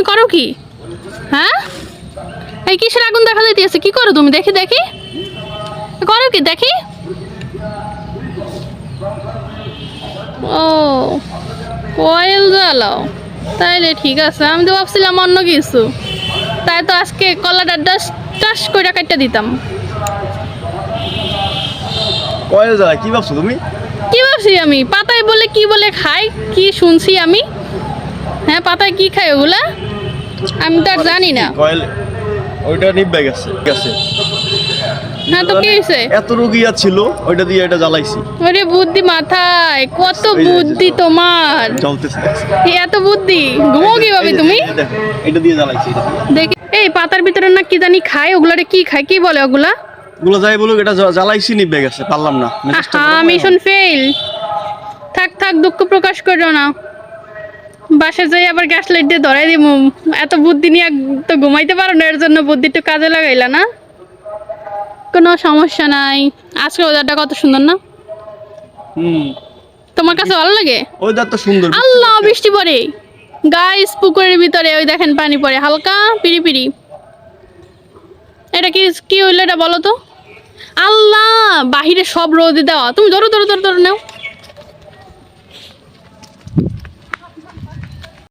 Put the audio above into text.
তুমি করো কি? হ্যাঁ? এই কিসের আগুন দেখা যাইতেছে? কি করো তুমি? দেখি দেখি। করো কি? দেখি। ও কয়েল জ্বালাও। তাইলে ঠিক আছে। আমি তো ভাবছিলাম অন্য কিছু। তাই তো আজকে কলাটা ডাস টাস করে কাটতে দিতাম। কয়েল জ্বালা কি ভাবছ তুমি? কি ভাবছি আমি? পাতায় বলে কি বলে খাই? কি শুনছি আমি? হ্যাঁ পাতায় কি খাই ওগুলা? আমি তো আর জানি না। কয়েল ওইটা নিবে গেছে গেছে হ্যাঁ তো কি হয়েছে এত রুগিয়া ছিল ওইটা দিয়ে এটা জ্বালাইছি। ওরে বুদ্ধি মাথায় কত বুদ্ধি তোমার। জ্বলতেছে এত বুদ্ধি ঘুমো কীভাবে তুমি? এটা দিয়ে জ্বালাইছি দেখি এই পাতার ভিতরে না কি জানি খায় ওগুলারে কি খায় কি বলে ওগুলা? ওগুলো যাই বলুক এটা জ্বা- জ্বালাইছি নিবে গেছে পারলাম না। মিশন ফেল থাক থাক দুঃখ প্রকাশ করো না। বাসে যাই আবার গ্যাস লাইট দিয়ে ধরাই দিব এত বুদ্ধি নিয়ে তো ঘুমাইতে পারো না এর জন্য বুদ্ধি একটু কাজে লাগাইলা না? কোনো সমস্যা নাই। আজকে ওয়েদারটা কত সুন্দর না? হুম। তোমার কাছে ভালো লাগে? ওইটা তো সুন্দর আল্লাহ বৃষ্টি পড়ে। গাইস পুকুরের ভিতরে ওই দেখেন পানি পড়ে হালকা পিড়ি পিড়ি এটা কি কি হইল এটা বলো তো? আল্লাহ বাহিরে সব রোদে দেওয়া। তুমি ধরো ধরো ধরো ধরো নাও।